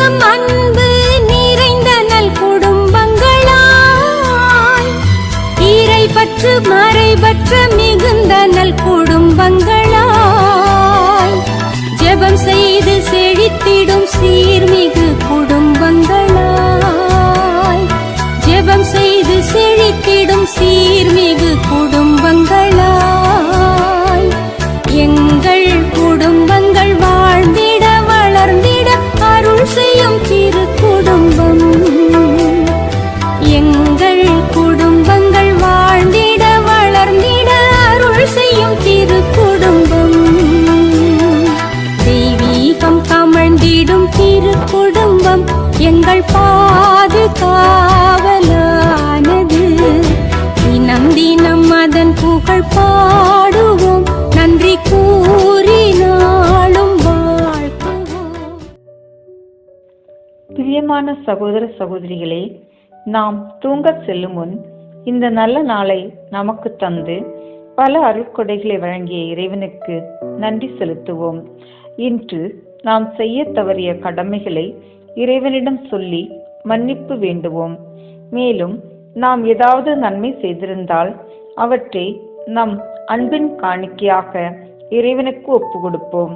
பாசம் அன்பு நிறைந்த நல் குடும்பங்களாய். ஈரை பற்று மறைபற்ற மிகுந்த நல் குடும்பங்களாய் சகோதர சகோதரிகளே நாம் தூங்கச் செல்லும் முன் இந்த நல்ல நாளை நமக்கு தந்து பல அருட்கொடைகளை வழங்கிய இறைவனுக்கு நன்றி செலுத்துவோம். இன்று நாம் செய்ய தவறிய கடமைகளை இறைவனிடம் சொல்லி மன்னிப்பு வேண்டுவோம். மேலும் நாம் ஏதாவது நன்மை செய்திருந்தால் அவற்றை நம் அன்பின் காணிக்கையாக இறைவனுக்கு ஒப்பு கொடுப்போம்.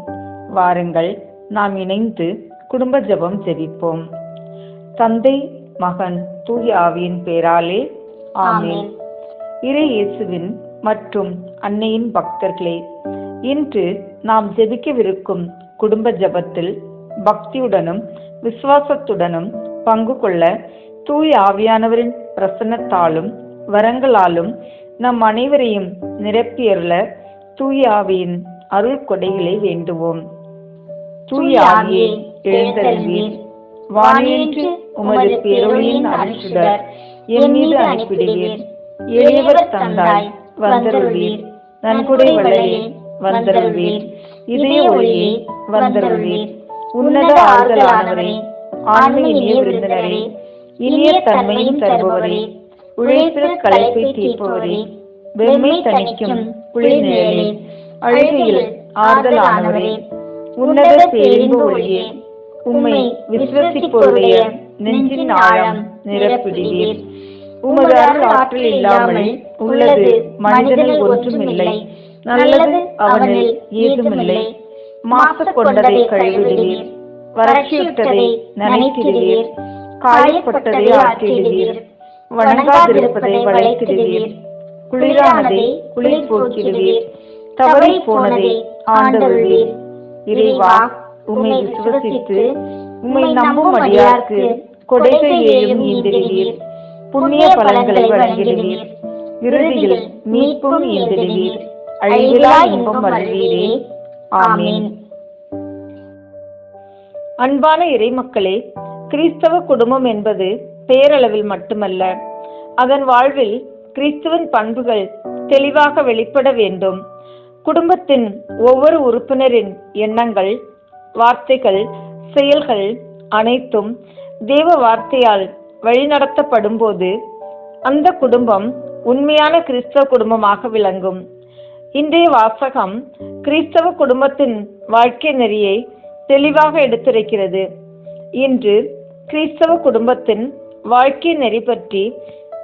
வாருங்கள் நாம் இணைந்து குடும்ப ஜெபம் ஜெபிப்போம். தந்தை மகன் தூய ஆவியின் பேராலே ஆமென். இறை இயேசுவின் மற்றும் அன்னையின் பக்தர்களே இன்று நாம் ஜெபிக்கவிருக்கும் குடும்ப ஜெபத்தில் பக்தியுடனும் விசுவாசத்துடனும் பங்கு கொள்ள தூய ஆவியானவரின் பிரசன்னத்தாலும் வரங்களாலும் நம் அனைவரையும் நிரப்பியருள தூய ஆவியின் அருள் கொடைகளை வேண்டுவோம். தூய ஆவியே எழுந்தருள்வீர். வானின்று உமது பேரொழியின் அனுப்பிடர் என் மீது அனுப்பிடுவீர். இளையவர் தந்தாய் வந்தருள்வீர் நன்கொடை வளையே வந்தருள்வீர் இதய ஒளியே வந்தருள்வீர் உன்னத ஆறுதலானவரே ஆண்மை இனிய விருந்தினரே இனிய தன்மையும் தருபவரே உழைப்பில் களைப்பை தீர்ப்பவரே வெண்மை தணிக்கும் குளிர்நிழலே அழுகையில் ஆறுதலானவரே உன்னத பேரின்பு ஒளியே உம்மை விசுவசிப்போருடைய நெஞ்சின் ஆழம் நிரப்பிடுவீர் உமது அருள் ஆற்றல் இல்லாமல் உள்ளது மனிதனில் ஒன்றுமில்லை. நல்லது அவனில் ஏதுமில்லை. மாசு கொண்டதை கழுவிடுவீர் வறட்சியிட்டதை நனைத்திடுவீர் காயப்பட்டதை ஆற்றிடுவீர். வணங்காதிருப்பதை வளைத்திடுவீர். குளிரானதை குளிர் போக்கிடுவீர். தவறி போனதை ஆண்டருள்வீர். இறைவா உம்மை விசுவசித்து உம்மை நம்பும் அடியார்க்கு கொடைகள் ஏழும் ஈந்திடுவீர் புண்ணிய பலன்களை வழங்கிடுவீர். இறுதியில் மீட்பும் ஈந்திடுவீர் அழிவிலா இன்பம் அருள்வீரே. ஆமீன். அன்பான இறைமக்களே கிறிஸ்தவ குடும்பம் என்பது பேரளவில் மட்டுமல்ல. அதன் வாழ்வில் கிறிஸ்துவின் பண்புகள் தெளிவாக வெளிப்பட வேண்டும். குடும்பத்தின் ஒவ்வொரு உறுப்பினரின் எண்ணங்கள் வார்த்தைகள் செயல்கள் அனைத்தும் தேவ வார்த்தையால் வழிநடத்தப்படும் போது அந்த குடும்பம் உண்மையான கிறிஸ்தவ குடும்பமாக விளங்கும். இன்றைய வாசகம் கிறிஸ்தவ குடும்பத்தின் வாழ்க்கை நெறியை தெளிவாக எடுத்துரைக்கிறது. இன்று கிறிஸ்தவ குடும்பத்தின் வாழ்க்கை நெறி பற்றி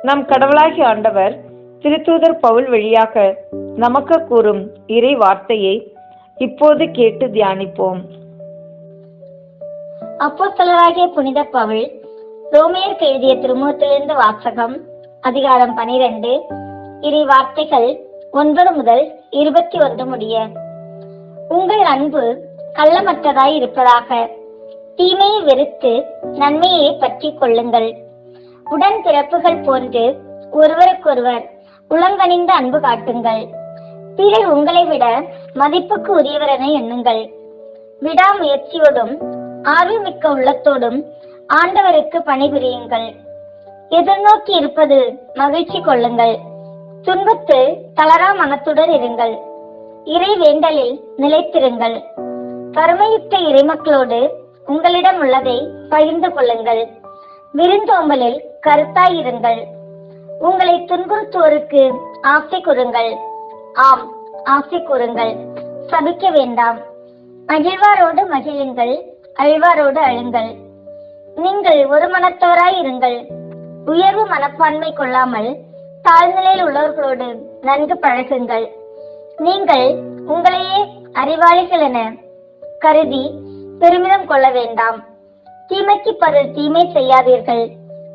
நம் கடவுளாகி ஆண்டவர் திருத்தூதர் பவுல் வழியாக நமக்கு கூறும் இறை வார்த்தையை இப்போது கேட்டு தியானிப்போம். அப்போஸ்தலராகிய புனித பவுல் ரோமையருக்கு எழுதிய திருமுகத்திலிருந்து வாசகம் அதிகாரம் பனிரெண்டு இறை வார்த்தைகள் ஒன்பது முதல் இருபத்தி ஒன்று முடிய. உங்கள் அன்பு கள்ளமற்றதாய் இருப்பதாக தீமையை வெறுத்து நன்மையை பற்றி கொள்ளுங்கள். உடன் பிறப்புகள் போன்று ஒருவருக்கொருவர் உளங்கனிந்த அன்பு காட்டுங்கள். பிறர் உங்களை விட மதிப்புக்கு உரியவரென எண்ணுங்கள். விடாமுயற்சியோடும் ஆர்வமிக்க உள்ளத்தோடும் ஆண்டவருக்கு பணிபுரியுங்கள். எதிர்நோக்கி இருப்பது மகிழ்ச்சி கொள்ளுங்கள். துன்பத்து தளரா மனத்துடன் இருங்கள். இறை வேண்டலில் நிலைத்திருங்கள். கருமையுற்ற இறைமக்களோடு உங்களிடம் உள்ளதை பகிர்ந்து கொள்ளுங்கள். விருந்தோம்பலில் கருத்தாயிருங்கள் உங்களை துன்புறுத்துவோருக்கு ஆசை கூறுங்கள். ஆம் ஆசை கூறுங்கள். சபிக்க வேண்டாம். மகிழ்வாரோடு மகிழுங்கள். அழ்வாரோடு அழுங்கள். நீங்கள் ஒரு மனத்தவராய் இருங்கள். உயர்வு மனப்பான்மை கொள்ளாமல் தாழ்நிலையில் உள்ளவர்களோடு நன்கு பழகுங்கள். நீங்கள் உங்களையே அறிவாளிகள் என கருதி பெருமிதம் கொள்ள வேண்டாம். தீமைக்கு பதில் தீமை செய்யாதீர்கள்.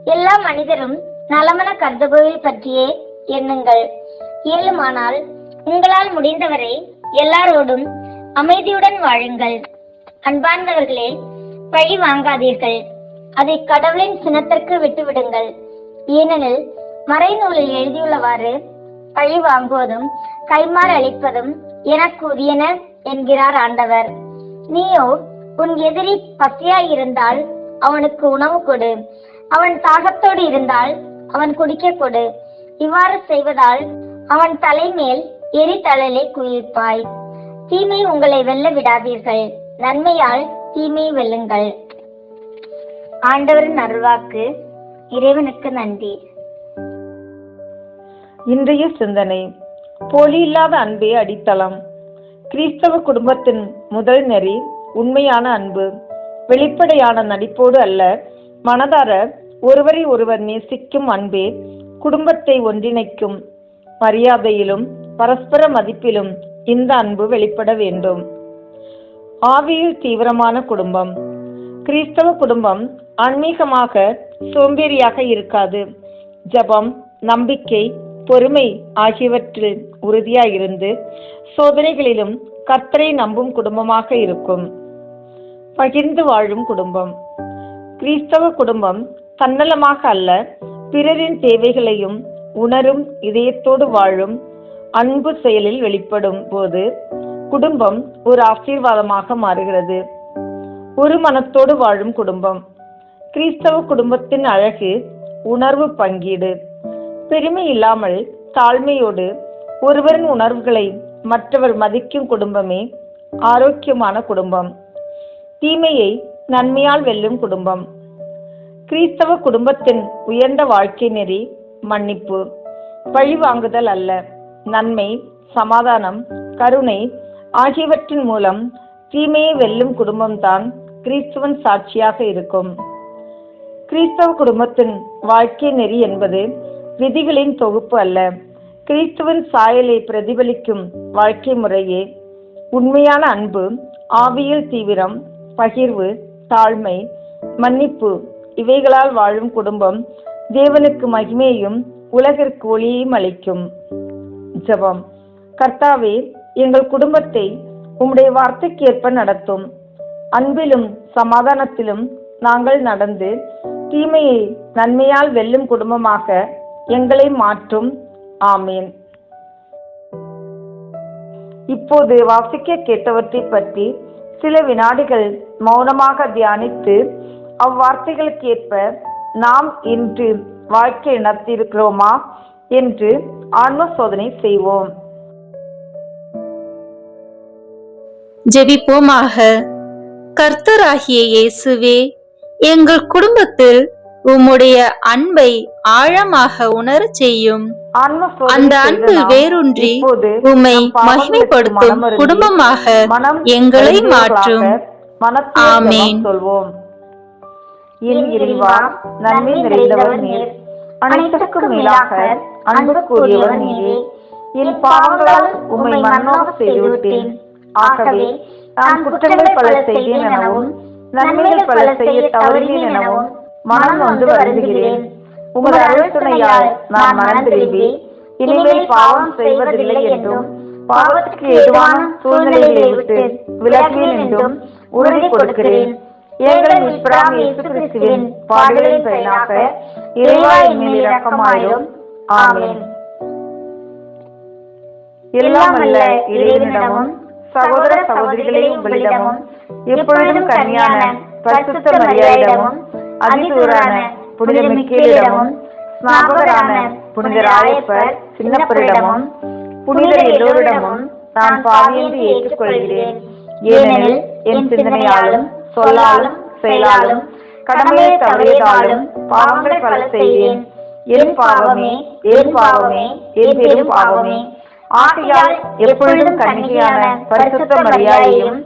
எல்லா மனிதரும் நலமன கருதுபவை பற்றியே எண்ணுங்கள். இயலுமானால் உங்களால் முடிந்தவரை எல்லாரோடும் அமைதியுடன் வாழுங்கள். அன்பார்ந்தவர்களே பழி வாங்காதீர்கள். அதை கடவுளின் சினத்திற்கு விட்டுவிடுங்கள். ஏனெனில் மறைநூலில் எழுதியுள்ளவாறு பழி வாங்குவதும் கைமாறு அளிப்பதும் எனக்கு உரியன என்கிறார் ஆண்டவர். நீயோ உன் எதிரி பசியாய் இருந்தால் அவனுக்கு உணவு கொடு. அவன் தாகத்தோடு இருந்தால் அவன் குடிக்க கொடு. இவ்வாறு செய்வதால் அவன் தலைமேல் எரிதழலை குவிப்பாய். தீமை உங்களை வெல்ல விடாதீர்கள். நன்மையால் தீமை வெல்லுங்கள். ஆண்டவரின் அருள்வாக்கு இறைவனுக்கு நன்றி. இன்றைய சிந்தனை போலி இல்லாத அன்பே அடித்தளம். கிறிஸ்தவ குடும்பத்தின் முதல் நெறி உண்மையான அன்பு. வெளிப்படையான நடிப்போடு அல்ல மனதார ஒருவரை ஒருவர் நேசிக்கும் அன்பே குடும்பத்தை ஒன்றிணைக்கும். மரியாதையிலும் பரஸ்பர மதிப்பிலும் இந்த அன்பு வெளிப்பட வேண்டும். ஆவியில் தீவிரமான குடும்பம். கிறிஸ்தவ குடும்பம் ஆன்மீகமாக சோம்பேறியாக இருக்காது. ஜபம் நம்பிக்கை பொறுமை ஆகியவற்றில் உறுதியாயிருந்து சோதனைகளிலும் கர்த்தரை நம்பும் குடும்பமாக இருக்கும். பகிர்ந்து வாழும் குடும்பம். கிறிஸ்தவ குடும்பம் தன்னலமாக அல்ல பிறரின் தேவைகளையும் உணரும் இதயத்தோடு வாழும் அன்பு செயலில் வெளிப்படும் போது குடும்பம் ஒரு ஆசீர்வாதமாக மாறுகிறது. ஒரு மனத்தோடு வாழும் குடும்பம். கிறிஸ்தவ குடும்பத்தின் அழகு உணர்வு பங்கீடு. பெருமை இல்லாமல் தாழ்மையோடு ஒருவரின் உணர்வுகளை மற்றவர் மதிக்கும் குடும்பமே ஆரோக்கியமான குடும்பம். தீமையை நன்மையால் வெல்லும் குடும்பம். கிறிஸ்தவ குடும்பத்தின் உயர்ந்த வாழ்க்கை நெறி மன்னிப்பு. பழிவாங்குதல் அல்ல. நன்மை சமாதானம் கருணை ஆகியவற்றின் மூலம் தீமையை வெல்லும் குடும்பம்தான் கிறிஸ்துவன் சாட்சியாக இருக்கும். கிறிஸ்தவ குடும்பத்தின் வாழ்க்கை நெறி என்பது விதிகளின் தொகுப்பு அல்ல. கிறிஸ்துவின் சாயலை பிரதிபலிக்கும் வாழ்க்கை முறையே. உண்மையான அன்பு ஆவியில் தீவிரம் பகிர்வு தாழ்மை மன்னிப்பு இவைகளால் வாழும் குடும்பம் தேவனுக்கு மகிமையும் உலகிற்கு ஒளியையும் அளிக்கும். ஜெபம். கர்த்தாவே எங்கள் குடும்பத்தை உம்முடைய வார்த்தைக்கேற்ப நடத்தும். அன்பிலும் சமாதானத்திலும் நாங்கள் நடந்து தீமையை நன்மையால் வெல்லும் குடும்பமாக எங்களை மாற்றும். ஆமேன். இப்போது வாசிக்க கேட்டவற்றை பற்றி சில வினாடிகள் மௌனமாக தியானித்து அவ்வார்த்தைகளுக்கு ஏற்ப நாம் இன்று வாழ்க்கை நடத்தியிருக்கிறோமா என்று ஆன்ம சோதனை செய்வோம். ஜெபிப்போமாக. கர்த்தராகிய இயேசுவே எங்கள் குடும்பத்தில் உம்முடைய அன்பை ஆழமாக உணரச் செய்யும். அந்த அன்பு அன்பில் நாம் வேரூன்றி உம்மை மகிமைப்படுத்தும் குடும்பமாக எங்களை மாற்றும். ஆமேன். சொல்வோம் என் இறைவா நன்மை நிறைந்தவர் நீர். அனைத்துக்கும் மேலாக அன்பு நீரே. என் பாவங்களால் உம்மை செய்துவிட்டேன். ஆகவே நான் குற்றங்கள் பல செய்தேன் எனவும் நன்மைகள் பல செய்ய தவறினேன் எனவும் மனம் வந்து வருந்துகிறேன். உமது அருள் துணையால் நான் மனம் திரும்பி இனிமேல் பாவம் செய்வதில்லை என்றும் பாவத்துக்கு எதுவான சூழ்நிலைகளை விட்டு விலகுவேன் என்றும் உறுதி கொடுக்கிறேன். எங்கள் மீட்பராம் இயேசு கிறிஸ்துவின் பயனாக இறைவா என் இரக்கமாயிரும். எல்லாம் அல்ல இறைவனிடமும் சகோதர சகோதரிகளே உங்களிடமும் எப்பொழுதும் கன்னியான பரிசுத்த மரியாதையிடமும் அதிதூரான புனித மிக்கேலிடமும் ஸ்நாபகரான புனித ராயப்பர் சின்னப்பரிடமும் புனிதர் எல்லோரிடமும் நான் பாவி ஏற்றுக்கொள்கிறேன். ஏனெனில் என் சிந்தனையாலும் சொல்லாலும் செயலாலும் கடமையை தவறியதாலும் பாவங்களை பல செய்தேன். என் பாவமே என் பாவமே என் பெரும் பாவமே. ஆகையால் எப்பொழுதும் கன்னிகையான பரிசுத்த மரியாதையும்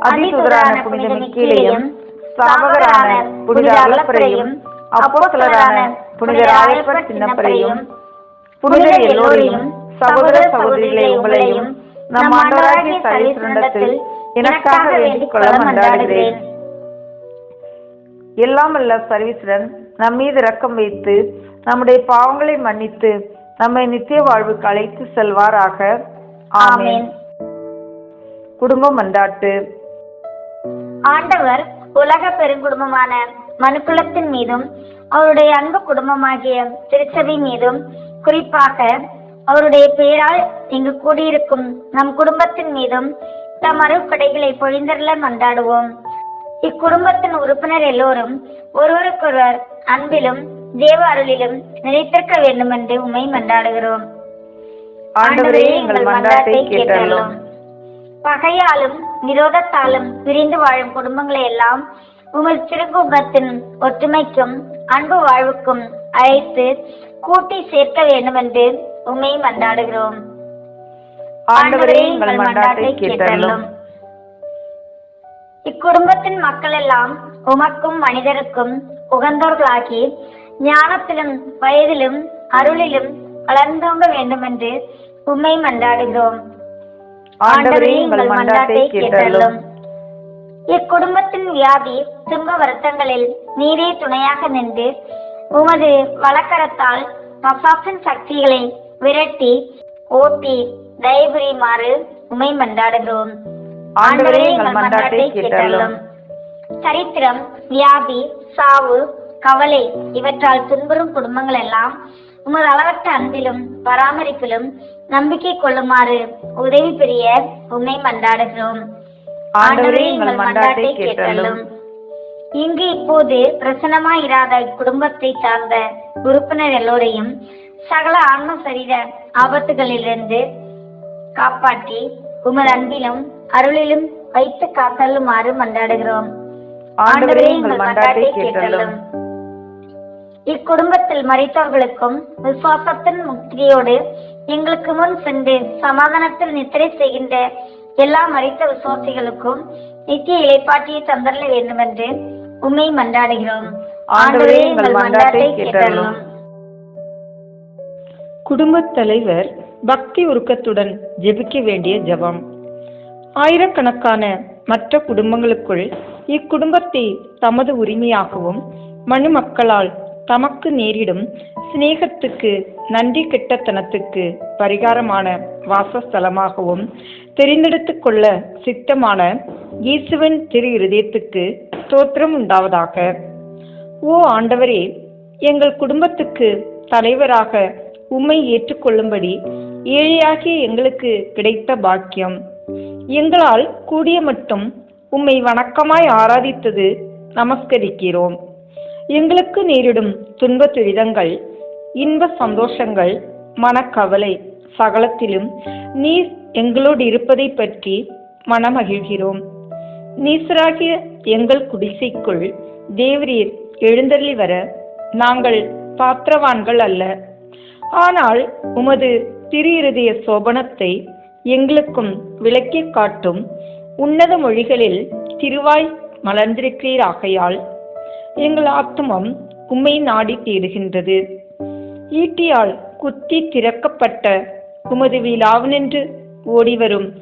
அதிசுதரான புனித மிக்கேலையும் ஸ்தாபகரான புனித அலப்பரையும் அப்போசலரான புனித ராயப்பர் சின்னப்பரையும் புனித எல்லோரையும் சகோதர சகோதரிகளை உங்களையும் நம் ஆண்டவராகிய சரீசுரண்டத்தில் எனக்காக வேண்டிக் கொள்ள மன்றாடுகிறேன். எல்லாமல்ல சர்வீசுடன் நம் மீது ரக்கம் வைத்து நம்முடைய பாவங்களை மன்னித்து நம்மை நித்திய வாழ்வுக்கு அழைத்து செல்வாராக. ஆமென். குடும்ப மன்றாட்டு ஆண்டவர் உலக பெருங்குடும்பமான மனுக்குலத்தின் மீதும் அவருடைய அன்பு குடும்பமாகிய திருச்சபை மீதும் குறிப்பாக அவருடைய பெயரால் இங்கு கூடியிருக்கும் நம் குடும்பத்தின் மீதும் தம் அருட்கொடைகளை பொழிந்தருள மன்றாடுவோம். இக்குடும்பத்தின் உறுப்பினர் எல்லோரும் ஒருவருக்கொருவர் அன்பிலும் தேவ அருளிலும் நிலைத்திருக்க வேண்டும் என்று உமை மன்றாடுகிறோம். ஆண்டவரே எங்கள் மன்றாட்டை கேட்டருளும். பகையாலும் விரோதத்தாலும் பிரிந்து வாழும் குடும்பங்களை எல்லாம் உமது திருக்குடும்பத்தின் ஒற்றுமைக்கும் அன்பு வாழ்வுக்கும் அழைத்து கூட்டி சேர்க்க வேண்டும் என்று உண்மை மன்றாடுகிறோம். ஆண்டவரே எங்கள் மன்றாட்டை கேட்டருளும். இக்குடும்பத்தின் மக்கள் எல்லாம் உமக்கும் மனிதருக்கும் உகந்தவர்களாகி ஞானத்திலும் வயதிலும் அருளிலும் வளர்ந்தோங்க வேண்டும் என்று உண்மை மன்றாடுகிறோம். ஆண்டவரே எங்கள் மன்றாட்டை கேட்டருளும். இக்குடும்பத்தின் வியாதி துன்ப வருத்தங்களில் நீரே துணையாக நின்று உமது வழக்கரத்தால் பசாசின் சக்திகளை விரட்டி ஓட்டி தயபுரியுமாறு உமை மன்றாடுகிறோம். ஆண்டவரே எங்கள் மன்றாட்டை கேட்டருளும். சரித்திரம் வியாதி சாவு கவலை இவற்றால் துன்புறும் குடும்பங்கள் எல்லாம் உமது அளவற்ற அன்பிலும் பராமரிப்பிலும் நம்பிக்கை கொள்ளுமாறு உதவி புரிய உண்மை மன்றாடுகிறோம். ஆண்டவரே எங்கள் மன்றாட்டை கேட்டருளும். இங்கு இப்போது பிரசனமாயிராத குடும்பத்தை சார்ந்த உறுப்பினர் எல்லோரையும் சகல ஆன்ம சரீர ஆபத்துகளிலிருந்து காப்பாற்றி உமது அன்பிலும் அருளிலும் வைத்து காத்தள்ளுமாறு மன்றாடுகிறோம். ஆண்டவரே எங்கள் மன்றாட்டை கேட்டருளும். இக்குடும்பத்தில் மறைத்தவர்களுக்கும் விசுவாசத்தின் முக்தியோடு எங்களுக்கு முன் சென்று சமாதானத்தில் நித்திரை செய்கின்ற எல்லா மறைத்த விசுவாசிகளுக்கும் நித்திய இலைப்பாட்டியை தந்தரல வேண்டும் என்று உண்மை மன்றாடுகிறோம். ஆண்டவரே எங்கள் மன்றாட்டை கேட்டருளும். குடும்பத் தலைவர் பக்தி உருக்கத்துடன் ஜெபிக்க வேண்டிய ஜெபம். ஆயிரக்கணக்கான மற்ற குடும்பங்களுக்குள் இக்குடும்பத்தை தமது உரிமையாகவும் மனு மக்களால் தமக்கு நேரிடும் சிநேகத்துக்கு நன்றி கெட்டத்தனத்துக்கு பரிகாரமான வாசஸ்தலமாகவும் தெரிந்தெடுத்து கொள்ள சித்தமான இயேசுவின் திரு இருதயத்துக்கு ஸ்தோத்திரம் உண்டாவதாக. ஓ ஆண்டவரே எங்கள் குடும்பத்துக்கு தலைவராக உம்மை ஏற்றுக்கொள்ளும்படி ஏழையாகிய எங்களுக்கு கிடைத்த பாக்கியம். எங்களால் கூடிய மட்டும் உம்மை வணக்கமாய் ஆராதித்தது நமஸ்கரிக்கிறோம். எங்களுக்கு நேரிடும் துன்ப துரிதங்கள் இன்ப சந்தோஷங்கள் மனக்கவலை சகலத்திலும் நீர் எங்களோடு இருப்பதை பற்றி மனமகிழ்கிறோம். நீசராகிய எங்கள் குடிசைக்குள் தேவரீர் எழுந்தள்ளி வர நாங்கள் பாத்திரவான்கள் அல்ல. ஆனால் உமது திரு இருதய சோபனத்தை எங்களுக்கும் விளக்கிக் காட்டும் உன்னத மொழிகளில் திருவாய் மலர்ந்திருக்கிறீராகையால் எங்கள் ஆத்துமம் உம்மை நாடி தேடுகின்றது. ஈட்டியால் குத்தி திறக்கப்பட்ட உமது விழாவென்று ஓடிவரும்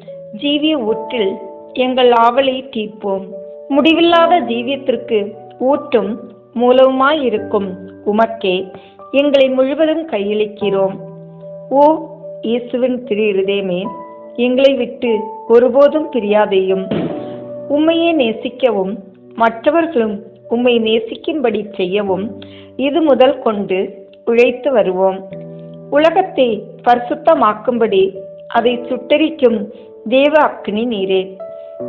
ஜீவிய ஊற்றில் எங்கள் ஆவலை தீர்ப்போம். முடிவில்லாத ஜீவியத்திற்கு ஊற்றும் மூலவுமாயிருக்கும் உமக்கே எங்களை முழுவதும் கையளிக்கிறோம். ஓ இயேசுவின் திரு இருதயமே எங்களை விட்டு ஒருபோதும் பிரியாதையும். உம்மையே நேசிக்கவும் மற்றவர்களும் உம்மை நேசிக்கும்படி செய்யவும் இது முதல் கொண்டு உழைத்து வருவோம். உலகத்தை பரிசுத்தமாக்கும்படி அதை சுட்டரிக்கும் தேவ அக்னி நீரே.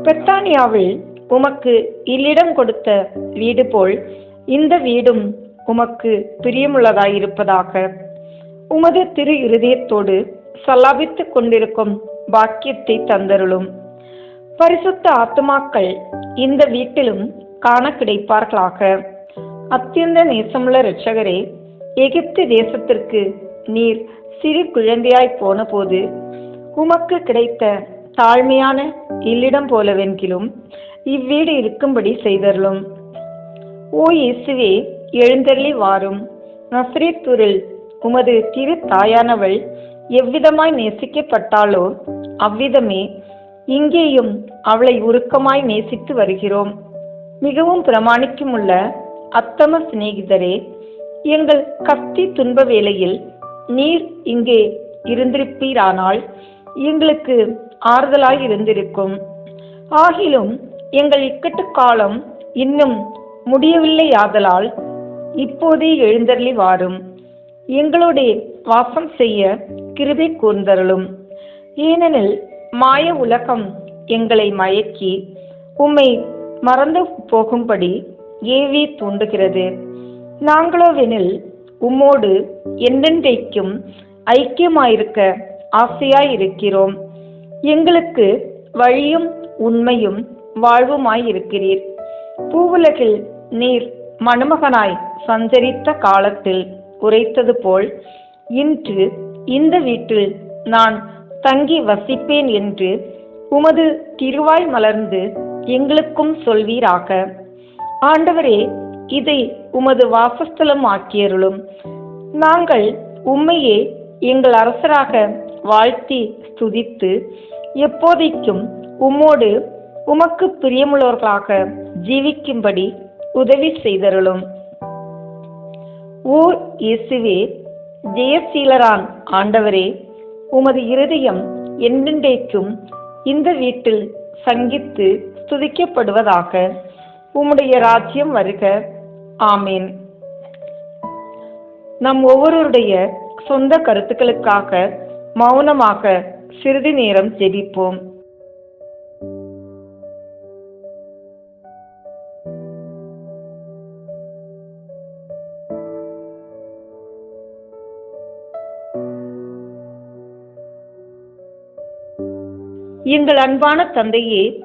பெத்தானியாவில் உமக்கு இல்லிடம் கொடுத்த வீடு போல் இந்த வீடும் உமக்கு பிரியமுள்ளதாயிருப்பதாக. உமது திரு இருதயத்தோடு சல்லாபித்துக் கொண்டிருக்கும் பாக்கியத்தை தந்தருளும். பரிசுத்த ஆத்துமாக்கள் இந்த வீட்டிலும் காண கிடைப்பார்களாக அத்தியந்த நேசமுள்ள இரட்சகரே எகிப்து தேசத்திற்கு நீர் சிறு குழந்தையாய் போன போது உமக்கு கிடைத்த தாழ்மையான இல்லிடம் போலவென்கிலும் இவ்வீடு இருக்கும்படி செய்தருளும். ஓ இயேசுவே எழுந்தருளி வாரும். நஸ்ரேத்தூரில் உமது திரு தாயானவள் எவ்விதமாய் நேசிக்கப்பட்டாளோ அவ்விதமே இங்கேயும் அவளை உருக்கமாய் நேசித்து வருகிறோம். மிகவும் பிரமாணிக்கமுள்ள அத்தம சிநேகிதரே எங்கள் கஸ்தி துன்ப வேளையில் நீர் இங்கே இருந்திருப்பீரானால் எங்களுக்கு ஆறுதலாய் இருந்திருக்கும். ஆகிலும் எங்கள் இக்கட்டு காலம் இன்னும் முடியவில்லையாதலால் இப்போதே எழுந்தருளி வாரும். எங்களோடே வாசம் செய்ய கிருபை கூர்ந்தருளும். ஏனெனில் மாய உலகம் எங்களை மயக்கி உம்மை மறந்து போகும்படி ஏவி தூண்டுகிறது. நாங்களோவெனில் உம்மோடு என்றென்றைக்கும் ஐக்கியமாயிருக்க ஆசையாயிருக்கிறோம். எங்களுக்கு வழியும் உண்மையும் வாழ்வுமாயிருக்கிறீர். பூவுலகில் நீர் மணமகனாய் சஞ்சரித்த காலத்தில் உரைத்தது போல் இன்று இந்த வீட்டில் நான் தங்கி வசிப்பேன் என்று உமது திருவாய் மலர்ந்து எங்களுக்கும் சொல்வீராக. ஆண்டவரே இதை உமது வாசஸ்தலம் ஆக்கியருளும் நாங்கள் உம்மையே எங்கள் அரசராக வாழ்த்தி ஸ்துதித்து எப்போதைக்கும் உம்மோடு உமக்கு பிரியமுள்ளவர்களாக ஜீவிக்கும்படி உதவி செய்தருளும். ஓ இயேசுவே ஜெயசீலரான் ஆண்டவரே உமது இருதயம் என்றென்றைக்கும் இந்த வீட்டில் சங்கித்து துதிக்கப்படுவதாக உம்முடைய ராஜ்யம் வருக. ஆமீன். நம் ஒவ்வொருவருடைய சொந்த கருத்துக்களுக்காக மௌனமாக சிறிது நேரம் ஜெபிப்போம். எங்கள் அன்பான தந்தையே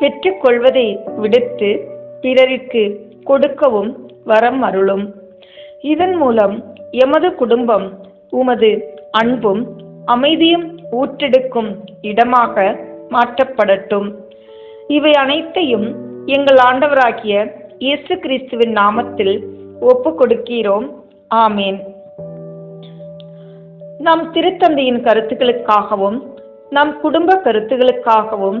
பெற்றுக்கொள்வதை விடுத்து பிறருக்கு கொடுக்கவும் வரம் அருளும். இதன் மூலம் எமது குடும்பம் உமது அன்பும் அமைதியும் ஊற்றெடுக்கும் இடமாக மாற்றப்படட்டும். இவை அனைத்தையும் எங்கள் ஆண்டவராகிய இயேசு கிறிஸ்துவின் நாமத்தில் ஒப்பு கொடுக்கிறோம் ஆமேன். நம் திருத்தந்தையின் கருத்துக்களுக்காகவும் நம் குடும்ப கருத்துகளுக்காகவும்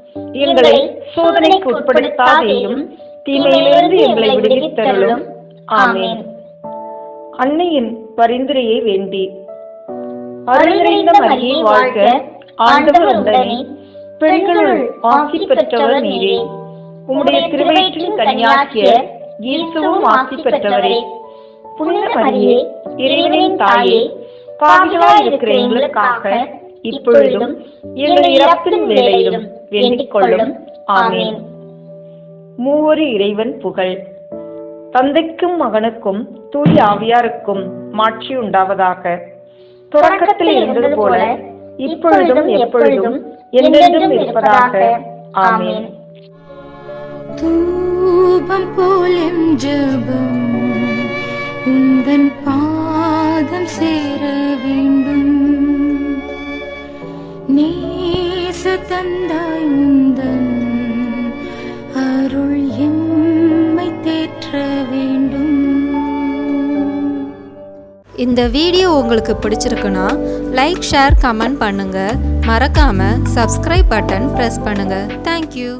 எங்களை சோதனைக்கு உட்படுத்தாதேயும் தீமையிலிருந்து எங்களை விடுவித்தருளும். ஆமென். அன்னையின் பரிந்துரையை வேண்டி. அருள் நிறைந்த மரியே வாழ்க. ஆண்டவர் உடனே பெண்களுள் ஆசி பெற்றவர் நீரே. உம்முடைய திருவயிற்றின் கன்னியாக்கிய இயேசுவும் ஆசி பெற்றவரே. புனித மரியே இறைவனின் தாயே பாவிகளாய் இருக்கிற எங்களுக்காக இப்பொழுதும் எங்கள் இறப்பின் வேளையிலும் வேண்டிக் கொள்ளும் ஆமேன். மூவொரு இறைவன் புகழ். தந்தைக்கும் மகனுக்கும் தூய ஆவியாருக்கும் மாட்சி உண்டாவதாக. தொடக்கத்தில் இருந்தது போல இப்பொழுதும் எப்பொழுதும் என்றென்றும் இருப்பதாக. ஆமேன். தூபம் போலும் ஜெபம் உந்தன் பாத பாதம் சேர வேண்டும். நேச தந்தாய் உந்தன் அருள் எம்மை தேற்ற வேண்டும். இந்த வீடியோ உங்களுக்கு பிடிச்சிருக்குன்னா லைக் ஷேர் கமெண்ட் பண்ணுங்க. மறக்காம சப்ஸ்கிரைப் பட்டன் ப்ரெஸ் பண்ணுங்க. Thank you